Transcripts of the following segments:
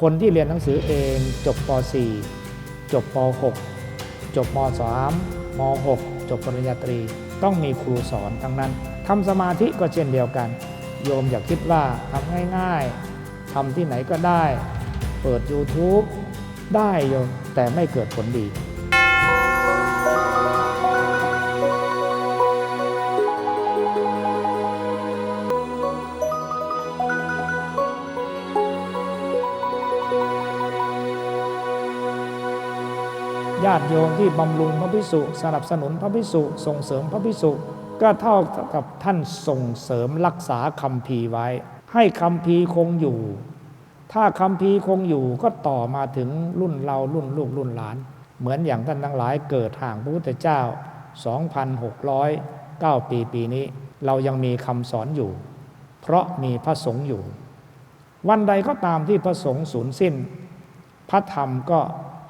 คนที่เรียนหนังสือเองจบป .4 จบป .6 จบม .3 ม .6 จบปริญญาตรี ต้องมีครูสอนทั้งนั้นทำสมาธิก็เช่นเดียวกัน โยมอย่าคิดว่าทำง่ายๆทำที่ไหนก็ได้ เปิด YouTube ได้โยมแต่ไม่เกิดผลดีาติโยมที่บำรุงพระพิสุสนับสนุนพระพิสุส่งเสริมพระพิสุก็เท่ากับท่านส่งเสริมรักษาคำพีไว้ ให้คำพีคงอยู่ ถ้าคำพีคงอยู่ก็ต่อมาถึงรุ่นเรารุ่นลูกรุ่นหลาน เหมือนอย่างท่านทั้งหลายเกิดห่างพระพุทธเจ้า 2,609 ปีปีนี้ เรายังมีคำสอนอยู่ เพราะมีพระสงฆ์อยู่ วันใดก็ตามที่พระสงฆ์สูญสิ้น พระธรรมก็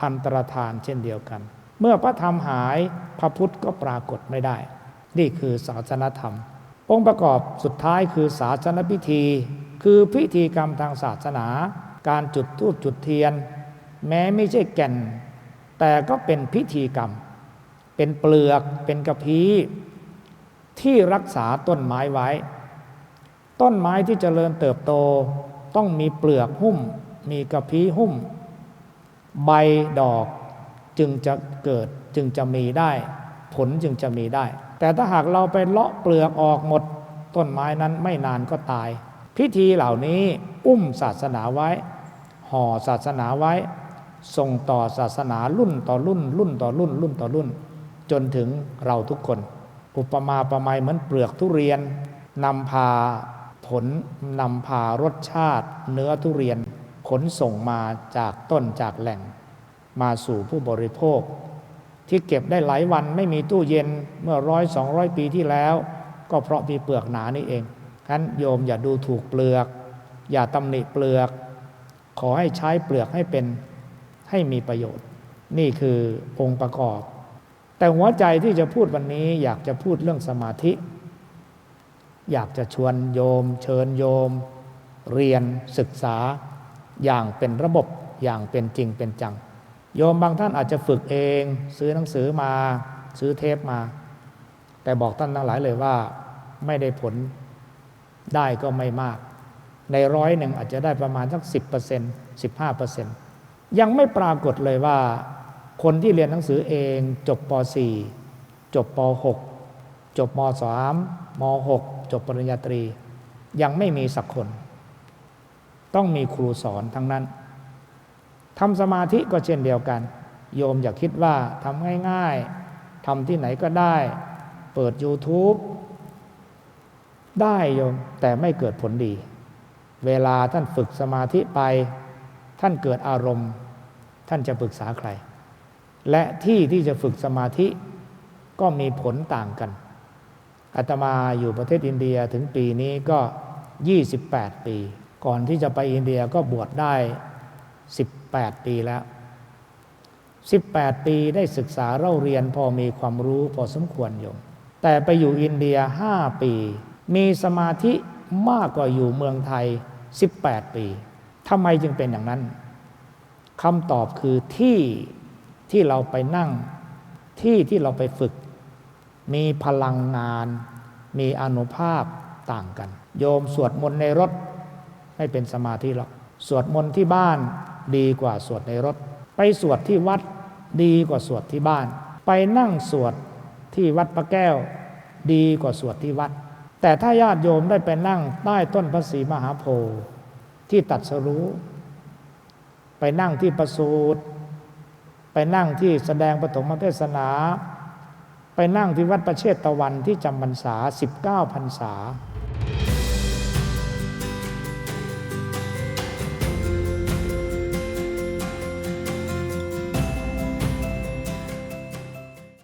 อันตรธานเช่นเดียวกัน เมื่อพระธรรมหายพระพุทธก็ปรากฏไม่ได้ นี่คือศาสนธรรม องค์ประกอบสุดท้ายคือศาสนพิธี คือพิธีกรรมทางศาสนา การจุดธูปจุดเทียน แม้ไม่ใช่แก่น แต่ก็เป็นพิธีกรรม เป็นเปลือกเป็นกระพี้ที่รักษาต้นไม้ไว้ ต้นไม้ที่เจริญเติบโตต้องมีเปลือกหุ้ม มีกระพี้หุ้ม ใบดอกจึงจะเกิดจึงจะมีได้ ผลจึงจะมีได้ แต่ถ้าหากเราไปเลาะเปลือกออกหมด ต้นไม้นั้นไม่นานก็ตาย พิธีเหล่านี้อุ้มศาสนาไว้ ห่อศาสนาไว้ ส่งต่อศาสนารุ่นต่อรุ่น รุ่นต่อรุ่น รุ่นต่อรุ่น จนถึงเราทุกคน อุปมาประไมเหมือนเปลือกทุเรียนนำพาผลนำพารสชาติ เนื้อทุเรียน ขนส่งมาจากต้นจากแหล่ง มาสู่ผู้บริโภค ที่เก็บได้หลายวันไม่มีตู้เย็นเมื่อร้อยสองร้อยปีที่แล้ว ก็เพราะมีเปลือกหนานี่เองฉะนั้นโยมอย่าดูถูกเปลือก อย่าตำหนิเปลือก ขอให้ใช้เปลือกให้เป็นให้มีประโยชน์ นี่คือองค์ประกอบ แต่หัวใจที่จะพูดวันนี้อยากจะพูดเรื่องสมาธิ อยากจะชวนโยม เชิญโยม เรียนศึกษา อย่างเป็นระบบอย่างเป็นจริงเป็นจัง โยมบางท่านอาจจะฝึกเอง ซื้อหนังสือมาซื้อเทปมา แต่บอกท่านทั้งหลายเลยว่าไม่ได้ผลได้ก็ไม่มาก ในร้อยหนึ่งอาจจะได้ประมาณสักสิบเปอร์เซ็นต์สิบห้าเปอร์เซ็นต์ยังไม่ปรากฏเลยว่า คนที่เรียนหนังสือเองจบป .4 จบป .6 จบม .3 ม .6 จบปริญญาตรี ยังไม่มีสักคน ต้องมีครูสอนทั้งนั้นทำสมาธิก็เช่นเดียวกัน โยมอย่าคิดว่าทำง่ายๆทำที่ไหนก็ได้ เปิด YouTube ได้โยมแต่ไม่เกิดผลดี เวลาท่านฝึกสมาธิไป ท่านเกิดอารมณ์ ท่านจะปรึกษาใคร และที่ที่จะฝึกสมาธิก็มีผลต่างกันอาตมาอยู่ประเทศอินเดียถึงปีนี้ก็ 28 ปี ก่อนที่จะไปอินเดียก็บวชได้ 18 ปีแล้ว 18 ปีได้ศึกษาเล่าเรียนพอมีความรู้พอสมควรโยมแต่ไปอยู่อินเดีย 5 ปี มีสมาธิมากกว่าอยู่เมืองไทย 18 ปีทำไมจึงเป็นอย่างนั้นคำตอบคือที่ที่เราไปนั่งที่ที่เราไปฝึก มีพลังงาน มีอนุภาพต่างกัน โยมสวดมนต์ในรถ ไม่เป็นสมาธิหรอก สวดมนต์ที่บ้านดีกว่าสวดในรถ ไปสวดที่วัดดีกว่าสวดที่บ้าน ไปนั่งสวดที่วัดพระแก้ว ดีกว่าสวดที่วัด แต่ถ้าญาติโยมได้ไปนั่งใต้ต้นพระศรีมหาโพธิ์ที่ตัดสรู้ ไปนั่งที่ประสูตรไปนั่งที่แสดงปฐมเทศนา ไปนั่งที่วัดประเชษตะวันที่จำพรรษา 19พรรษา